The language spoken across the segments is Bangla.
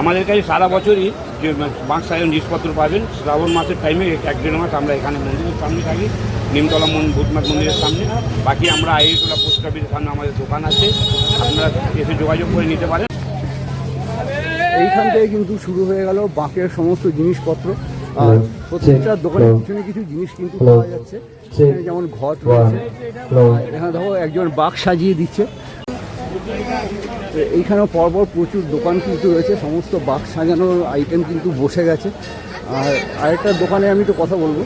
আমাদের কাছে সারা বছরই যে বাঁশ সাজানো জিনিসপত্র পাবেন শ্রাবণ মাসের টাইমে এক দেড় মাস আমরা এখানে মন্দিরের সামনে থাকি নিমতলা মন ভূতনাথ মন্দিরের সামনে। বাকি আমরা আইটোলা পোস্ট অফিসের সামনে আমাদের দোকান আছে আপনারা এসে যোগাযোগ করে নিতে পারেন। এইখান থেকে কিন্তু শুরু হয়ে গেল বাঁকের সমস্ত জিনিসপত্র। আর প্রত্যেকটা দোকানের পিছনে কিছু জিনিস কিন্তু পাওয়া যাচ্ছে। যেমন ঘট রয়েছে এখানে দেখো একজন বাঘ সাজিয়ে দিচ্ছে। এইখানেও পরপর প্রচুর দোকান কিন্তু রয়েছে, সমস্ত বাক্স সাজানোর আইটেম কিন্তু বসে গেছে। আর আরেকটা দোকানে আমি তো কথা বলব।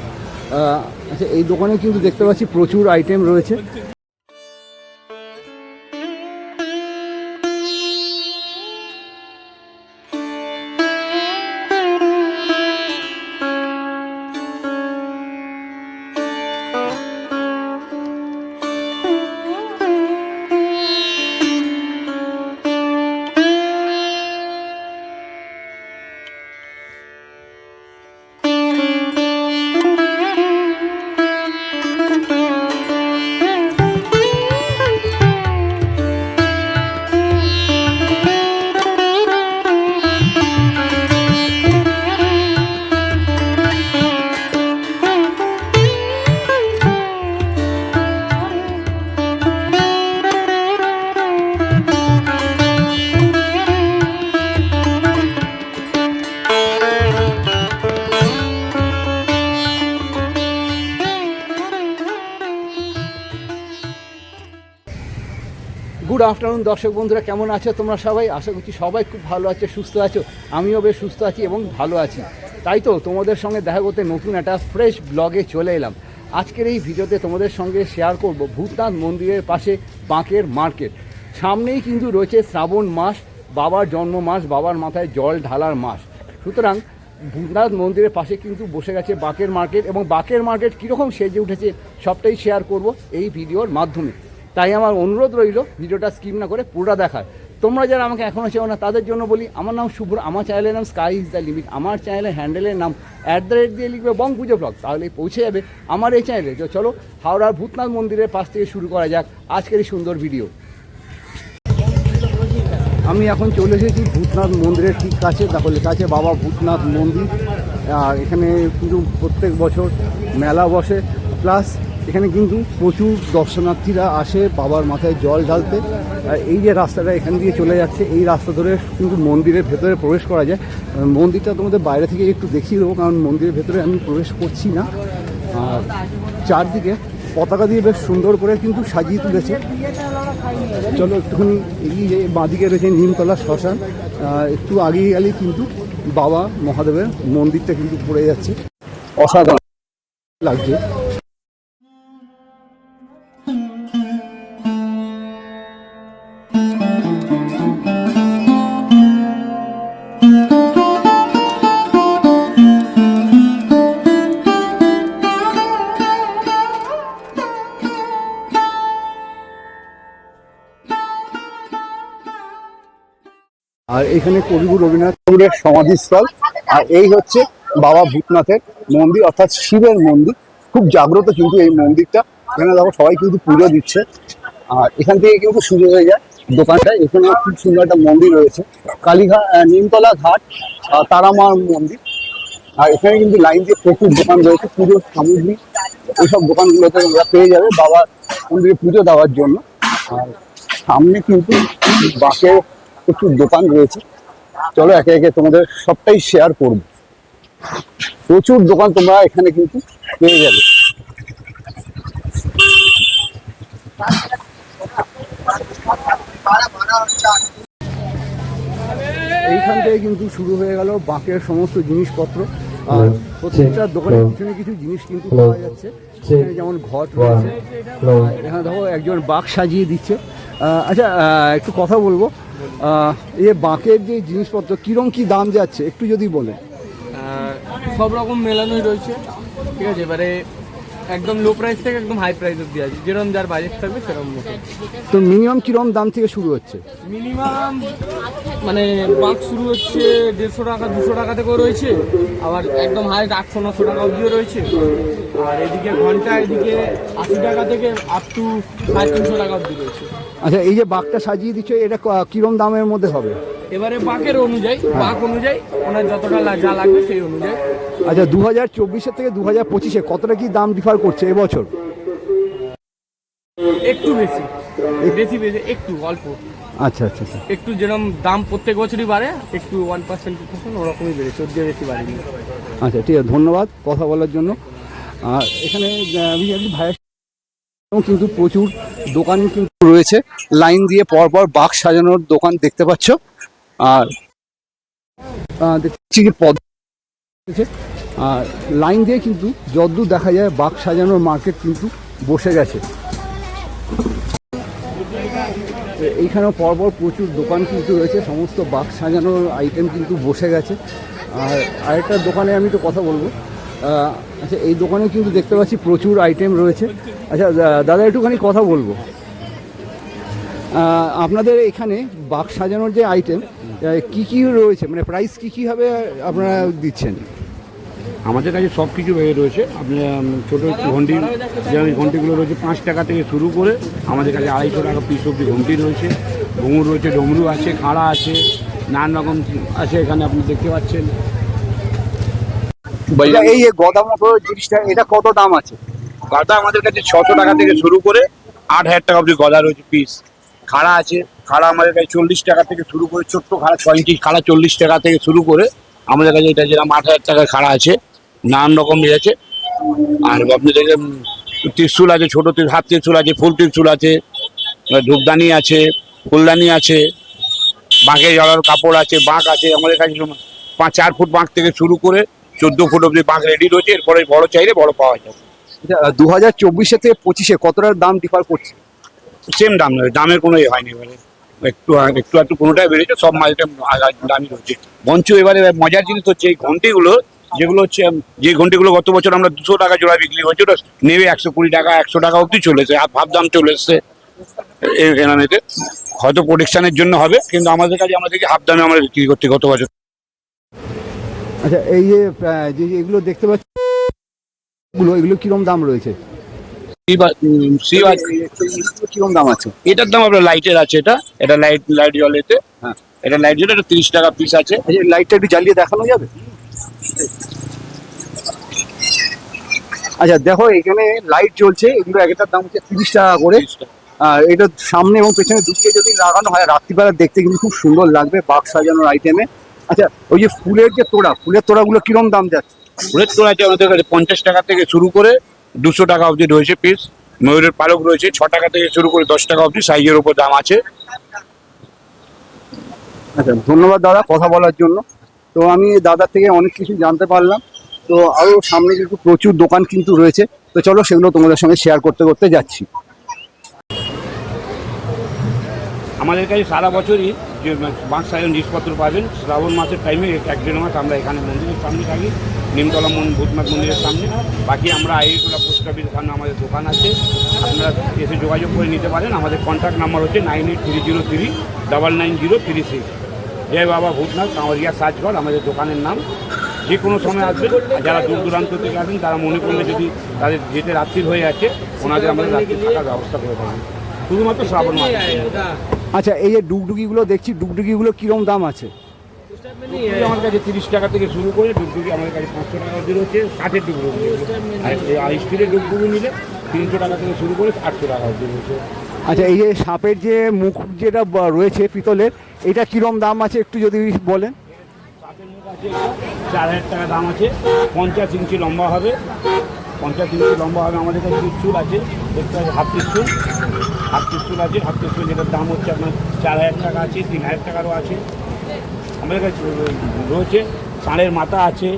আচ্ছা এই দোকানে কিন্তু দেখতে পাচ্ছি প্রচুর আইটেম রয়েছে। গুড আফটারনুন দর্শক বন্ধুরা, কেমন আছো তোমরা সবাই? আশা করছি সবাই খুব ভালো আছে, সুস্থ আছো। আমিও বেশ সুস্থ আছি এবং ভালো আছি। তাই তো, তোমাদের সঙ্গে দেখা করতে নতুন একটা ফ্রেশ ব্লগে চলে এলাম। আজকের এই ভিডিওতে তোমাদের সঙ্গে শেয়ার করব ভূতনাথ মন্দিরের পাশে বাঁকের মার্কেট সামনেই কিন্তু রয়েছে শ্রাবণ মাস, বাবার জন্ম মাস, বাবার মাথায় জল ঢালার মাস। সুতরাং ভূতনাথ মন্দিরের পাশে কিন্তু বসে গেছে বাঁকের মার্কেট এবং বাঁকের মার্কেট কীরকম সেজে উঠেছে সবটাই শেয়ার করব এই ভিডিওর মাধ্যমে। তাই আমার অনুরোধ রইল, ভিডিওটা স্কিপ না করে পুরোটা দেখার। তোমরা যারা আমাকে এখনও চেও না, তাদের জন্য বলি, আমার নাম শুভ্র আমার চ্যানেলের নাম স্কাই ইজ দ্য লিমিট আমার চ্যানেলের হ্যান্ডেলের নাম অ্যাট দ্য রেট দিয়ে লিখবে বং পুজো ব্লগ তাহলে পৌঁছে যাবে আমার এই চ্যানেলে চলো, হাওড়ার ভূতনাথ মন্দিরের পাশ থেকে শুরু করা যাক আজকের এই সুন্দর ভিডিও আমি এখন চলে এসেছি ভূতনাথ মন্দিরের ঠিক কাছে লেখা আছে বাবা ভূতনাথ মন্দির। আর এখানে কিন্তু প্রত্যেক বছর মেলা বসে প্লাস এখানে কিন্তু প্রচুর দর্শনার্থীরা আসে, বাবার মাথায় জল ঢালতে। আর এই যে রাস্তাটা এখান দিয়ে চলে যাচ্ছে, এই রাস্তা ধরে কিন্তু মন্দিরের ভেতরে প্রবেশ করা যায়। মন্দিরটা তোমাদের বাইরে থেকে একটু দেখিয়ে দেবো, কারণ মন্দিরের ভেতরে আমি প্রবেশ করছি না। আর চারদিকে পতাকা দিয়ে বেশ সুন্দর করে কিন্তু সাজিয়ে তুলেছে। চলো একটুখানি এগিয়ে যাই, বাঁদিকে রয়েছে নিমতলা শ্মশান। একটু আগিয়ে গেলেই কিন্তু বাবা মহাদেবের মন্দিরটা কিন্তু পড়ে যাচ্ছে। অসাধারণ লাগছে। এখানে কবিগুরু রবীন্দ্রনাথ ঠাকুরের সমাধিস্থল। আর এই হচ্ছে বাবা ভূতনাথের মন্দির, অর্থাৎ শিবের মন্দির। খুব জাগ্রত কিন্তু এই মন্দিরটা। এখানে দেখো সবাই কিন্তু পুজো দিচ্ছে। আর এখান থেকে কিন্তু শুরু হয়ে যায় দোকানটা। এখানে খুব সুন্দর একটা মন্দির রয়েছে। কালীঘাট নিমতলা ঘাট তারামার মন্দির। আর এখানে কিন্তু লাইন দিয়ে প্রচুর দোকান রয়েছে। পুজোর সামগ্রী এইসব দোকানগুলোতে তোমরা পেয়ে যাবে বাবার মন্দিরে পুজো দেওয়ার জন্য। আর সামনে কিন্তু বাসে প্রচুর দোকান রয়েছে। চলো একে একে তোমাদের সবটাই শেয়ার করব। প্রচুর দোকান তোমরা এখানে কিন্তু পেয়ে যাবে। এইখান থেকে কিন্তু শুরু হয়ে গেল বাঁকের সমস্ত জিনিসপত্র। আর প্রত্যেকটা দোকানের পিছনে কিছু জিনিস কিন্তু পাওয়া যাচ্ছে। যেমন ঘট রয়েছে। এখানে দেখো একজন বাঘ সাজিয়ে দিচ্ছে। আচ্ছা আহ, একটু কথা বলব। যে বাঁকের যে জিনিসপত্র কিরম কি দাম যাচ্ছে? একটু যদি বলে সব রকম মেলানোই রয়েছে। ঠিক আছে এবারে একদম লো প্রাইস থেকে একদম হাই প্রাইস অব্দি আছে। যেরকম যার বাজেট থাকবে সেরকম মতো। তো মিনিমাম কিরম দাম থেকে শুরু হচ্ছে? মিনিমাম মানে বাঁক শুরু হচ্ছে দেড়শো টাকা দুশো টাকা থেকেও রয়েছে। আবার একদম হাই আটশো নশো টাকা অব্দিও রয়েছে। আর এদিকে ঘণ্টা এদিকে আশি টাকা থেকে আপ টু সাড়ে তিনশো টাকা অব্দি রয়েছে। আচ্ছা এই যে বাঘটা সাজিয়ে দিচ্ছে এটা কিরম দামের মধ্যে হবে? এবারে বাঘের অনুযায়ী বাঘ অনুযায়ী ওনার যতটা যা লাগবে সেই অনুযায়ী। আচ্ছা দু হাজার চব্বিশের থেকে দু হাজার পঁচিশে কতটা কি দাম ডিফার করছে এবছর? একটু বেশি বেশি বেশি একটু অল্প। আচ্ছা আচ্ছা আচ্ছা। একটু যেরকম দাম প্রত্যেক বছরই বাড়ে একটু ওয়ান পার্সেন্ট টু পার্সেন্ট ওরকমই বেড়েছে ওর বেশি বাড়েনি। আচ্ছা ঠিক আছে ধন্যবাদ কথা বলার জন্য। আর এখানে ভাইয়ের সঙ্গেও কিন্তু প্রচুর দোকান কিন্তু রয়েছে। লাইন দিয়ে পরপর বাক্স সাজানোর দোকান দেখতে পাচ্ছ। আর দেখছি যে পদ আর লাইন দিয়ে কিন্তু যদ্দূর দেখা যায় বাক্স সাজানোর মার্কেট কিন্তু বসে গেছে। এইখানেও পরপর প্রচুর দোকান কিন্তু রয়েছে। সমস্ত বাক্স সাজানোর আইটেম কিন্তু বসে গেছে। আর আরেকটা দোকানে আমি তো কথা বলব। আচ্ছা এই দোকানে কিন্তু দেখতে পাচ্ছি প্রচুর আইটেম রয়েছে। আচ্ছা দাদা একটুখানি কথা বলব। আপনাদের এখানে বাক্স সাজানোর যে আইটেম কি কি রয়েছে? মানে প্রাইস কি কি হবে আপনারা দিচ্ছেন? আমাদের কাছে সব কিছু রয়েছে। আপনি উম, ছোটো ঘন্টি যেমন ঘন্টিগুলো রয়েছে পাঁচ টাকা থেকে শুরু করে আমাদের কাছে আড়াইশো টাকা পিস অব্দি ঘন্টি রয়েছে। ঘুঙুর রয়েছে ডমরু আছে খাড়া আছে নানান রকম আছে এখানে আপনি দেখতে পাচ্ছেন। এই যে গদা মতো জিনিসটা এটা কত দাম আছে? গাদা আমাদের কাছে ছশো টাকা থেকে শুরু করে আট হাজার টাকা অব্দি গদা রয়েছে পিস খাড়া আছে খাড়া আমাদের কাছে চল্লিশ টাকা থেকে শুরু করে ছোট্ট খাড়া ছয় ইঞ্চি খাড়া চল্লিশ টাকা থেকে শুরু করে আমাদের কাছে এটা যেরকম আট হাজার টাকার খাড়া আছে নানান রকম ইয়ে আছে। আর আপনি দেখেন ত্রিশুল আছে ছোট ত্রিশুল হাত ত্রিশুল আছে ফুল ত্রিশুল আছে ধূপদানি আছে ফুলদানি আছে বাঁকে জড়ার কাপড় আছে বাঁক আছে আমাদের কাছে পাঁচ চার ফুট বাঁক থেকে শুরু করে চোদ্দ ফুট অব্দি বাঁক রেডি রয়েছে এরপরে বড় চাইলে বড় পাওয়া যাবে। দু হাজার চব্বিশে থেকে পঁচিশে কতটার দাম ডিফার করছে? সেম দাম নয় দামের কোনো ইয়ে হয়নি এবারে। একটু একটু একটু কোনোটাই বেড়েছে সব মালটা দামি রয়েছে। বঞ্চ এবারে মজার জিনিস হচ্ছে এই ঘন্টিগুলো যেগুলো হচ্ছে যে ঘন্টিগুলো গত বছর আমরা দুশো টাকা জোড়া বিক্রি করছি ওটা নেবে একশো কুড়ি টাকা একশো টাকা অবধি চলেছে আর ভাব দাম চলে এসছে এনামেতে হয়তো প্রোটেকশনের জন্য হবে কিন্তু আমাদের কাছে আমাদেরকে হাফ দামে আমরা বিক্রি করছি গত বছর। আচ্ছা এই যে এগুলো দেখতে পাচ্ছি এগুলো এগুলো কিরম দাম রয়েছে? কিরম দাম আছে? এটার দাম আপনার লাইটের আছে এটা। এটা লাইট লাইট জ্বলেতে হ্যাঁ। এটা লাইট জ্বলে এটা তিরিশ টাকা পিস আছে। লাইটটা একটু জ্বালিয়ে দেখানো যাবে? আচ্ছা দেখো এখানে লাইট জ্বলছে এগুলো একটার দাম হচ্ছে তিরিশ টাকা করে। 30 আর এটা সামনে এবং পেছনে দুদিকে যদি লাগানো হয় রাত্রিবেলা দেখতে কিন্তু খুব সুন্দর লাগবে বাক্স সাজানোর আইটেমে আচ্ছা ওই যে ফুলের যে তোড়া ফুলের তোড়াগুলো কিরম দাম যাচ্ছে? ফুলের তোড়া আছে আমাদের কাছে পঞ্চাশ টাকা থেকে শুরু করে দুশো টাকা অবধি রয়েছে পিস ময়ূরের পালক রয়েছে ছ টাকা থেকে শুরু করে দশ টাকা অবধি সাইজের উপর দাম আছে। আচ্ছা ধন্যবাদ দাদা কথা বলার জন্য। তো আমি দাদার থেকে অনেক কিছু জানতে পারলাম। তো আরও সামনে কিন্তু প্রচুর দোকান কিন্তু রয়েছে। তো চলো সেগুলো তোমাদের সঙ্গে শেয়ার করতে করতে যাচ্ছি। আমাদের কাছে সারা বছরই যে বাঁশ সায়ন জিনিসপত্র পাবেন, শ্রাবণ মাসের টাইমে এক দেড় মাস আমরা এখানে মন্দিরের সামনে থাকি, নিমতলা মন ভূতনাথ মন্দিরের সামনে। বাকি আমরা আইটোলা পোস্ট অফিসের সামনে আমাদের দোকান আছে। আপনারা এসে যোগাযোগ করে নিতে পারেন। আমাদের কন্ট্যাক্ট নাম্বার হচ্ছে nine eight three zero three double nine zero three six জয় বাবা ভূতনাথ কাঁওয়ারিয়া সাজঘর, আমাদের দোকানের নাম। যে কোনো সময় আসবেন যারা দূর দূরান্ত থেকে আসেন তারা মনে করলে যদি তাদের যেতে রাত্রির হয়ে আছে, ওনাদের আমাদের রাত্রি থাকার ব্যবস্থা করে দেবেন শুধুমাত্র শ্রাবণ মাস। আচ্ছা এই যে ডুগডুগিগুলো দেখছি ডুগডুগিগুলো কিরম দাম আছে? ডুগডুগি আমার কাছে তিরিশ টাকা থেকে শুরু করে ডুগডুগি আমাদের কাছে পাঁচশো টাকা অবধি রয়েছে ষাটের ডুগডুগি আর আর স্টিলের ডুগডুগি নিলে তিনশো টাকা থেকে শুরু করে আটশো টাকা অবধি রয়েছে। আচ্ছা এই যে সাপের যে মুখ যেটা রয়েছে পিতলের এটা কিরম দাম আছে একটু যদি বলেন? সাপের মুখ আছে চার হাজার টাকা দাম আছে পঞ্চাশ ইঞ্চি লম্বা হবে। পঞ্চাশ ইঞ্চি লম্বা হবে আমাদের কাছে ত্রিশুল আছে দেখতে আছে হাফ ত্রিশুল হাফ ত্রিশুল আছে হাফ ত্রিশুল যেটার দাম হচ্ছে আপনার চার হাজার টাকা আছে, তিন হাজার টাকারও আছে। আমাদের কাছে রয়েছে, ষাঁড়ের মাথা আছে,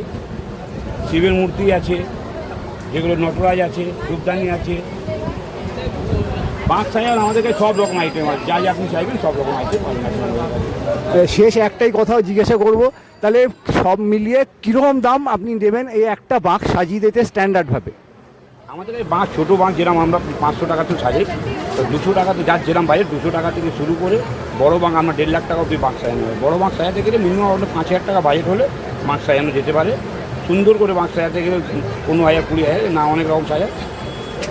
শিবের মূর্তি আছে, যেগুলো নটরাজ আছে রূপদানি আছে। বাঁশ ছায়া আমাদের কাছে সব রকম আইটেম আছে, যা যা আপনি চাইবেন সব রকম আইটেম শেষ একটাই কথা জিজ্ঞাসা করব, তাহলে সব মিলিয়ে কীরকম দাম আপনি দেবেন এই একটা বাঘ সাজিয়ে দিতে স্ট্যান্ডার্ডভাবে আমাদের এই বাঁশ ছোটো বাঁশ যেরকম আমরা পাঁচশো টাকাতে সাজাই তো দুশো টাকাতে যার যেরকম বাজেট দুশো টাকা থেকে শুরু করে বড় বাঁক আমরা দেড় লাখ টাকা অব্দি বাঁক সাজানো হয়। বড় বাঁক সাজাতে গেলে মিনিমাম আপনার পাঁচ হাজার টাকা বাজেট হলে বাঁক সাজানো যেতে পারে। সুন্দর করে বাঁক সাজাতে গেলে পনেরো হাজার কুড়ি হাজার না অনেক রকম সাজায়।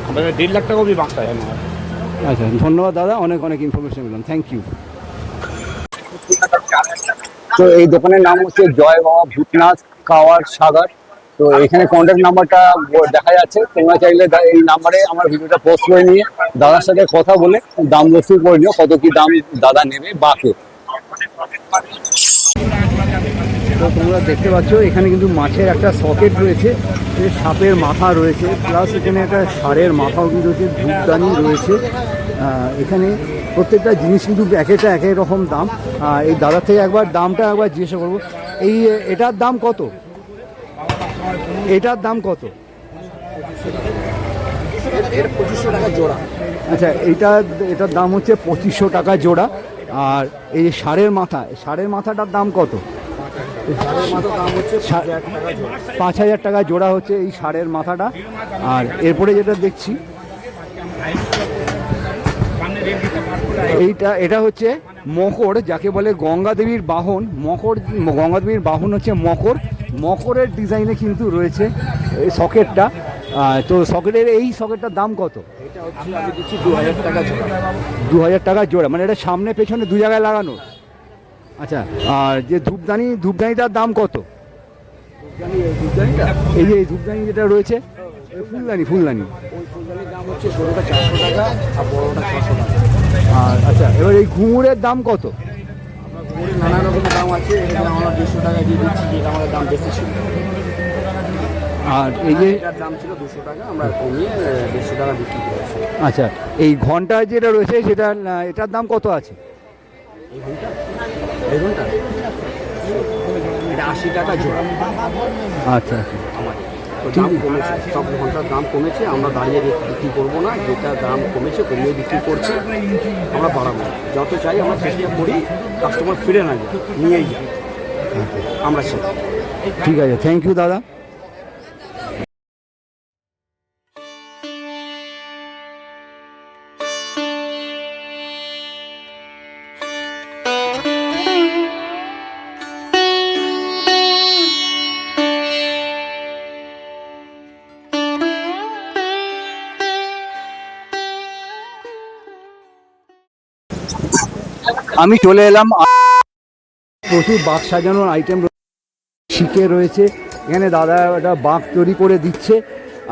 আমাদের দেড় লাখ টাকা অব্দি বাঁক সাজানো হয়। আচ্ছা ধন্যবাদ দাদা অনেক অনেক ইনফরমেশন দিলাম থ্যাংক ইউ তো এই দোকানের নাম হচ্ছে জয় বাবা ভূতনাথ কাওয়ার সাগর। তো এখানে কন্ট্যাক্ট নাম্বারটা দেখা যাচ্ছে। তোমরা চাইলে এই নাম্বারে আমার ভিডিওটা পোস্ট করে নিয়ে দাদার সাথে কথা বলে দাম দস্তুর করে নিও, কত কি দাম দাদা নেবে বাকে তো তোমরা দেখতে পাচ্ছ, এখানে কিন্তু মাছের একটা সকেট রয়েছে সাপের মাথা রয়েছে প্লাস এখানে একটা ষাঁড়ের মাথাও কিন্তু হচ্ছে ধূপদানি রয়েছে। এখানে প্রত্যেকটা জিনিস কিন্তু এক একটা এক এক রকম দাম। এই দাদার থেকে একবার দামটা একবার জিজ্ঞাসা করব। এই, এটার দাম কত? এটার দাম কত? এর পঁচিশশো টাকা জোড়া। আচ্ছা এইটা এটার দাম হচ্ছে পঁচিশশো টাকা জোড়া। আর এই যে ষাঁড়ের মাথা ষাঁড়ের মাথাটার দাম কত? সারের দাম পাঁচ হাজার টাকা জোড়া হচ্ছে এই ষাঁড়ের মাথাটা। আর এরপরে যেটা দেখছি এইটা এটা হচ্ছে মকর যাকে বলে গঙ্গা দেবীর বাহন। মকর গঙ্গা দেবীর বাহন হচ্ছে মকর। মকরের ডিজাইনে কিন্তু রয়েছে এই সকেটটা। তো সকেটের এই সকেটটার দাম কত? দু হাজার টাকা জোড়া। মানে এটা সামনে পেছনে দু জায়গায় লাগানো। আচ্ছা আর যে ধূপদানি ধূপদানিটার দাম কত? এই যে এই ধূপদানি যেটা রয়েছে ফুলদানি ফুলদানি। আর আচ্ছা এবার এই ঘুঙুরের দাম কত? নানা রকম দাম আছে এখানে আমরা দেড়শো টাকা দিয়ে দিচ্ছি যেটা আমাদের দাম বেশি ছিল। আর এই যে এটার দাম ছিল দুশো টাকা আমরা কমিয়ে দেড়শো টাকা বিক্রি করেছি। আচ্ছা এই ঘণ্টা যেটা রয়েছে সেটা এটার দাম কত আছে? এই ঘণ্টা? এই ঘণ্টা? এটা আশি টাকা জোড়া। আচ্ছা আচ্ছা। দাম কমেছে সব ঘণ্টার দাম কমেছে আমরা দাঁড়িয়ে বিক্রি করব না যেটা দাম কমেছে কমিয়ে বিক্রি করছে আমরা বাড়াবো। যত চাই আমরা চেষ্টা করি কাস্টমার ফিরে না যায় নিয়েই যায়। আমরা সেটা। ঠিক আছে থ্যাংক ইউ দাদা। আমি চলে এলাম প্রচুর বাঘ সাজানোর আইটেম শিখে রয়েছে। এখানে দাদা একটা বাঘ তৈরি করে দিচ্ছে।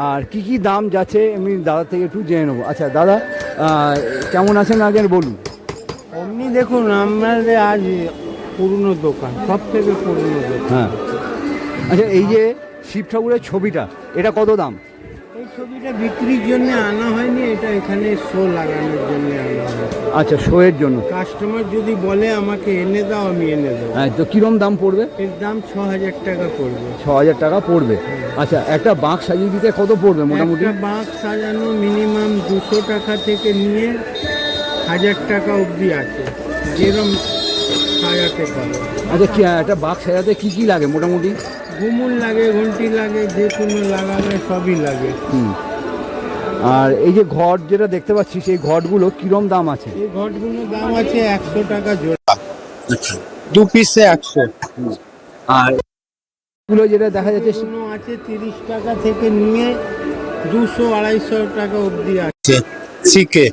আর কি কি দাম যাচ্ছে আমি দাদা থেকে একটু জেনে নেব। আচ্ছা দাদা কেমন আছেন আগে বলুন। অমনি দেখুন আমাদের আজ পুরনো দোকান সব থেকে পুরনো দোকান। হ্যাঁ। আচ্ছা এই যে শিব ঠাকুরের ছবিটা এটা কত দাম? ছবিটা বিক্রির জন্য আনা হয়নি এটা এখানে শো লাগানোর জন্য আনা হয়েছে। আচ্ছা শোয়ের জন্য। কাস্টমার যদি বলে আমাকে এনে দাও আমি এনে দেবো। হ্যাঁ তো কীরম দাম পড়বে? এর দাম ছ হাজার টাকা পড়বে। ছ হাজার টাকা পড়বে। আচ্ছা একটা বাঘ সাজিয়ে দিতে কত পড়বে মোটামুটি? বাঁক সাজানো মিনিমাম দুশো টাকা থেকে নিয়ে হাজার টাকা অবধি আছে। যেরম সাজাতে পারো। আচ্ছা কি একটা বাঘ সাজাতে কি কি লাগে মোটামুটি? ঘুমুর লাগে ঘন্টি লাগে যে কোনো লাগালে সবই লাগে। হুম। আর এই যে ঘট যেটা দেখতে পাচ্ছি সেই ঘটগুলো কিরম দাম আছে? এই ঘটগুলোর দাম আছে একশো টাকা জোড়া। দু পিসে একশো। আর এগুলো যেটা দেখা যাচ্ছে সে- আছে তিরিশ টাকা থেকে নিয়ে দুশো আড়াইশো টাকা অবধি আছে। শিখে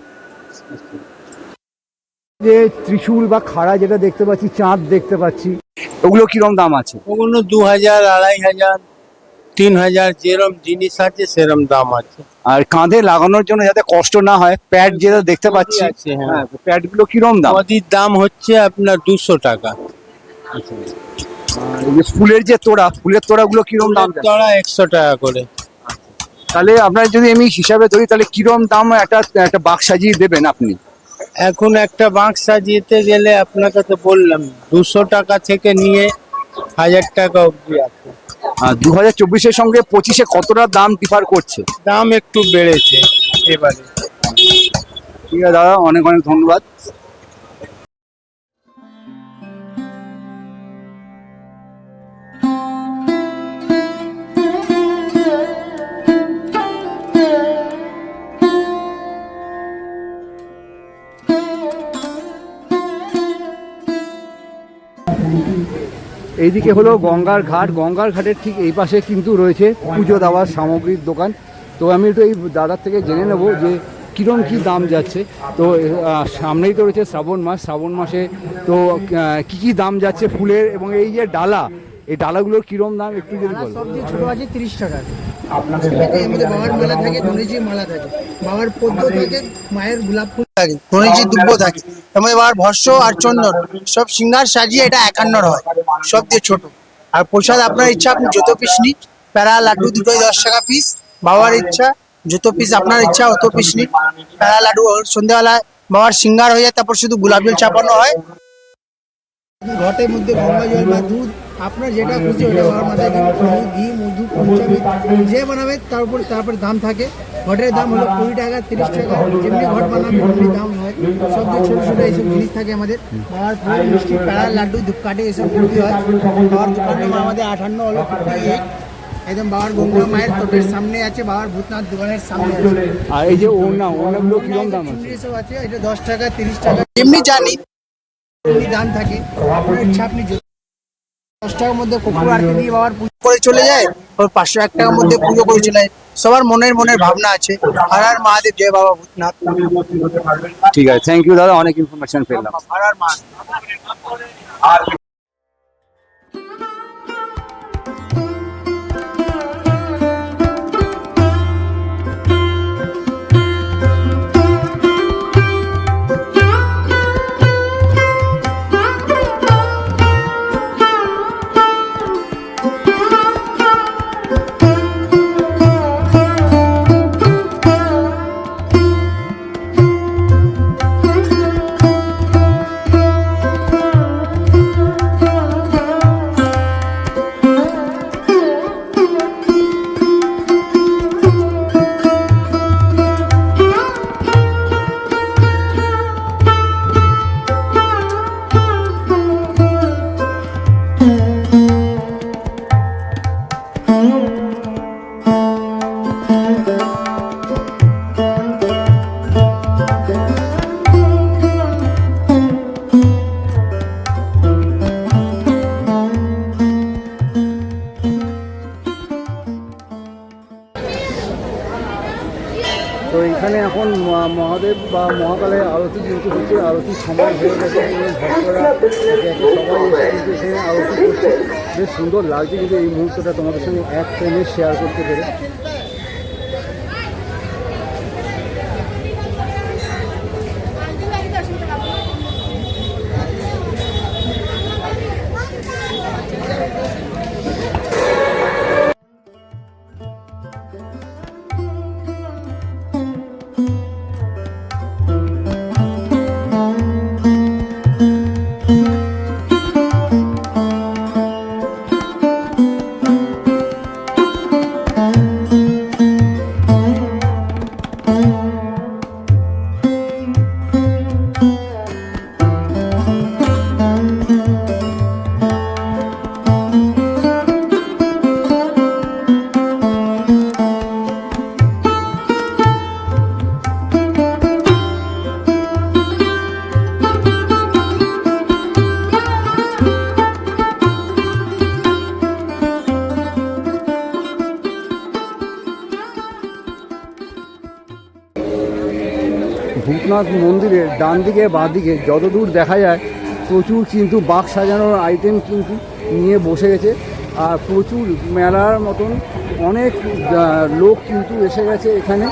যে ত্রিশূল বা খাড়া যেটা দেখতে পাচ্ছি চাঁদ দেখতে পাচ্ছি ওগুলো কিরম দাম আছে? ওগুলো দু হাজার আড়াই হাজার। তিন হাজার যেরম জিনিস আছে সেরম দাম আছে। আর কাঁধে লাগানোর জন্য যাতে কষ্ট না হয় প্যাড যেটা দেখতে পাচ্ছি হ্যাঁ। হ্যাঁ প্যাডগুলো কিরম দাম? ওদের দাম হচ্ছে আপনার দুশো টাকা। আর এই যে ফুলের যে তোড়া ফুলের তোড়া গুলো কিরম দাম? তড়া একশো টাকা করে। তাহলে আপনার যদি আমি হিসাবে ধরি তাহলে কিরম দাম একটা একটা বাক্স সাজিয়ে দেবেন আপনি? এখন একটা বাঁক সাজিয়েতে গেলে আপনাকে তো বললাম দুশো টাকা থেকে নিয়ে হাজার টাকা অবধি আছে। আর দু হাজার চব্বিশের সঙ্গে পঁচিশে কতটা দাম ডিফার করছে? দাম একটু বেড়েছে এবারে। ঠিক আছে দাদা অনেক অনেক ধন্যবাদ। এইদিকে হলো গঙ্গার ঘাট। গঙ্গার ঘাটের ঠিক এই পাশে কিন্তু রয়েছে পুজো দেওয়ার সামগ্রীর দোকান। তো আমি একটু এই দাদার থেকে জেনে নেব যে কীরকম কী দাম যাচ্ছে। তো সামনেই তো রয়েছে শ্রাবণ মাস। শ্রাবণ মাসে তো কী কী দাম যাচ্ছে ফুলের এবং এই যে ডালা এই ডালাগুলোর কিরম দাম একটু যদি বলো। সবজি ছোট আছে তিরিশ টাকা। এর মধ্যে বাবার মালা থাকে গণেশজির মালা থাকে। বাবার পদ্ম থাকে মায়ের গোলাপ ফুল থাকে গণেশজির দুব্য থাকে। মধ্যে বাবার ভস্য আর চন্দন সব সিঙ্গার সাজিয়ে এটা একান্নর হয় সব দিয়ে ছোট। আর প্রসাদ আপনার ইচ্ছা আপনি যত পিস নিন প্যারা লাড্ডু দুটোই দশ টাকা পিস বাবার ইচ্ছা যত পিস আপনার ইচ্ছা অত পিস নিন। প্যারা লাড্ডু ওর সন্ধ্যেবেলায় বাবার সিঙ্গার হয়ে যায় তারপর শুধু গোলাপ জল চাপানো হয়। ঘটের মধ্যে গঙ্গা জল বা দুধ আপনার যেটা খুশি ওটা দিন দুধ ঘি মধু পঞ্চামৃত যে বানাবে তার উপর তারপর দাম থাকে। ঘটের দাম হলো কুড়ি টাকা তিরিশ টাকা। যেমনি ঘট বানাবে তেমনি দাম হয়। সব ছোটো ছোটো এইসব জিনিস থাকে আমাদের। ফুল মিষ্টি প্যাড়া লাড্ডু ধূপকাঠি এসব বিক্রি হয়। বাবার দোকান নম্বর আমাদের আঠান্ন হলো এইট একদম বাবার গঙ্গা মায়ের তোটের সামনে আছে। বাবার ভূতনাথ দোকানের সামনে আছে। আর এই যে ওড়না ওড়নাগুলো কীরকম দাম আছে? চুড়ি সব আছে। এটা দশ টাকা তিরিশ টাকা। এমনি জানি এমনি দাম থাকে। ইচ্ছা আপনি দশ টাকার মধ্যে কুকুর বাবার পুজো করে চলে যায় ওর পাঁচশো এক টাকার মধ্যে পুজো করে চলে যায়। সবার মনের মনের ভাবনা আছে। আর আর মহাদেব জয় বাবা ভূতনাথ। ঠিক আছে থ্যাংক ইউ দাদা অনেক ইনফরমেশন পেলাম। আর মহাদেব। সময় হয়ে গেছে ভক্তরা সবাই এসে কিন্তু করছে। সুন্দর লাগছে কিন্তু এই মুহূর্তটা তোমাদের সঙ্গে এক ফ্রেমে শেয়ার করতে পেরে। ভূতনাথ মন্দিরের ডান দিকে, বাঁ দিকে, যতদূর দেখা যায়, প্রচুর কিন্তু বাঘ সাজানোর আইটেম কিন্তু নিয়ে বসে গেছে। আর প্রচুর মেলার মতন অনেক লোক কিন্তু এসে গেছে এখানে।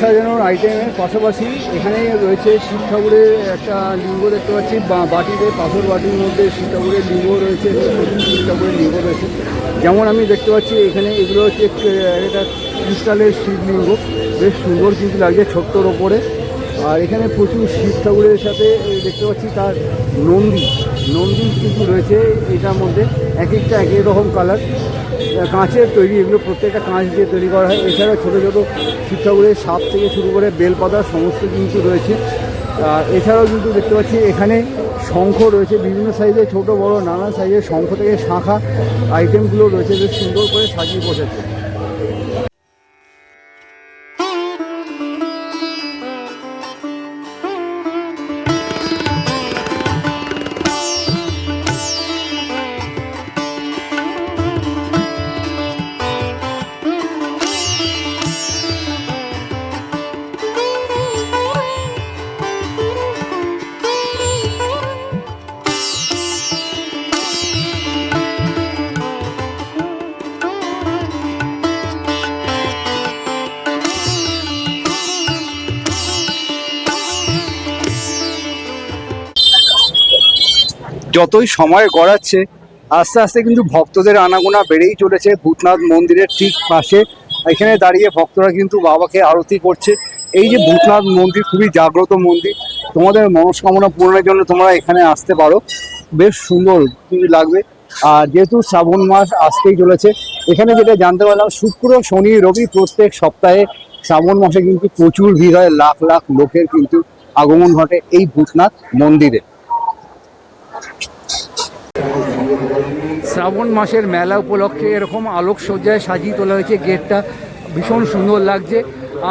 সাজানোর আইটেমের পাশাপাশি এখানে রয়েছে শিব ঠাকুরের একটা লিঙ্গ দেখতে পাচ্ছি বাটিতে পাথর বাটির মধ্যে শিব ঠাকুরের লিঙ্গ রয়েছে শিব ঠাকুরের লিঙ্গ রয়েছে। যেমন আমি দেখতে পাচ্ছি, এখানে এগুলো হচ্ছে এক- একটা ক্রিস্টালের শিবলিঙ্গ বেশ সুন্দর কিন্তু লাগছে ছোট্টর ওপরে। আর এখানে প্রচুর শিব ঠাকুরের সাথে দেখতে পাচ্ছি তার নন্দী। নন্দী কিন্তু রয়েছে এটার মধ্যে। এক একটা এক রকম কালার কাঁচের তৈরি, এগুলো প্রত্যেকটা কাঁচ দিয়ে তৈরি করা হয়। এছাড়াও ছোটো ছোটো শিব ঠাকুরের সাপ থেকে শুরু করে বেলপাতা সমস্ত কিন্তু রয়েছে। আর এছাড়াও কিন্তু দেখতে পাচ্ছি এখানে শঙ্খ রয়েছে। বিভিন্ন সাইজের ছোট, বড় নানা সাইজের শঙ্খ থেকে শাখা আইটেমগুলো রয়েছে। বেশ সুন্দর করে সাজিয়ে বসেছে। যতই সময় গড়াচ্ছে, আস্তে আস্তে কিন্তু ভক্তদের আনাগোনা বেড়েই চলেছে। ভূতনাথ মন্দিরের ঠিক পাশে এখানে দাঁড়িয়ে ভক্তরা কিন্তু বাবাকে আরতি করছে। এই যে ভূতনাথ মন্দির, খুবই জাগ্রত মন্দির। তোমাদের মনস্কামনা পূরণের জন্য তোমরা এখানে আসতে পারো। বেশ সুন্দর লাগবে। আর যেহেতু শ্রাবণ মাস আসতেই চলেছে, এখানে যেটা জানতে পারলাম, শুক্র, শনি, রবি প্রত্যেক সপ্তাহে শ্রাবণ মাসে কিন্তু প্রচুর ভিড় হয়। লাখ লাখ লোকের কিন্তু আগমন ঘটে এই ভূতনাথ মন্দিরে। শ্রাবণ মাসের মেলা উপলক্ষে এরকম আলোকসজ্জায় সাজিয়ে তোলা হয়েছে গেটটা। ভীষণ সুন্দর লাগছে।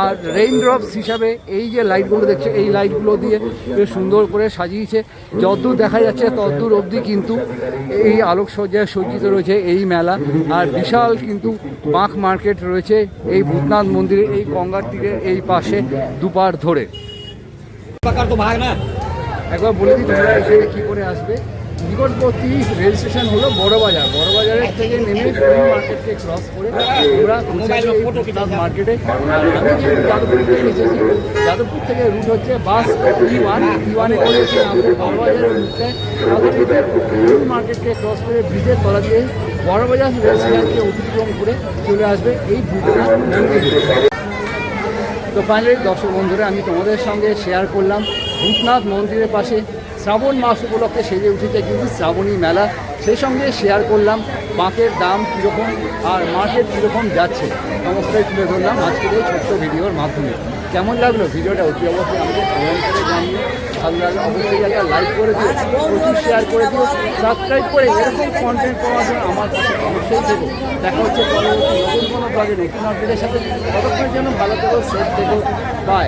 আর রেইন ড্রপস হিসাবে এই যে লাইটগুলো দেখছে, এই লাইটগুলো দিয়ে বেশ সুন্দর করে সাজিয়েছে। যতদূর দেখা যাচ্ছে ততদূর অবধি কিন্তু এই আলোকসজ্জায় সজ্জিত রয়েছে এই মেলা। আর বিশাল কিন্তু বাঁক মার্কেট রয়েছে এই ভূতনাথ মন্দিরের এই গঙ্গার তীরে এই পাশে দুপার ধরে। একবার বলে দিই তোমরা এখানে কী করে আসবে। নিকটবর্তী রেল স্টেশন হলো বড়বাজার। বড়বাজারের থেকে নেমে মার্কেটকে ক্রস করে ভূতনাথ মার্কেটে। যাদবপুর থেকে এসেছি, যাদবপুর থেকে রুট হচ্ছে বাস ই ওয়ান ই ওয়ানে করে এসে আমাদের বড়বাজারে উঠতে আমাদের মার্কেটকে ক্রস করে ব্রিজের তলা দিয়ে বড়বাজার রেল স্টেশনকে অতিক্রম করে চলে আসবে এই তো ফাইনালি দর্শক বন্ধুরা, আমি তোমাদের সঙ্গে শেয়ার করলাম ভূতনাথ মন্দিরের পাশে শ্রাবণ মাস উপলক্ষে সেজে উঠেছে কিন্তু শ্রাবণী মেলা। সেই সঙ্গে শেয়ার করলাম বাঁকের দাম কীরকম আর মার্কেট কীরকম যাচ্ছে। সমস্তটাই তুলে ধরলাম আজকের এই ছোট্ট ভিডিওর মাধ্যমে। কেমন লাগল ভিডিওটা অতি অবশ্যই আমাকে কমেন্ট করে জানিয়ে ভালো লাগল অবশ্যই একটা লাইক করে দিও, প্রচুর শেয়ার করে দিও সাবস্ক্রাইব করে এরকম কন্টেন্ট পাওয়ার জন্য আমার কাছে অবশ্যই দেবো দেখা হচ্ছে পরবর্তী নতুন কোনো ব্লগে নতুন আপডেটের সাথে। ততক্ষণের জন্য ভালো থেকো সেফ থেকো। বাই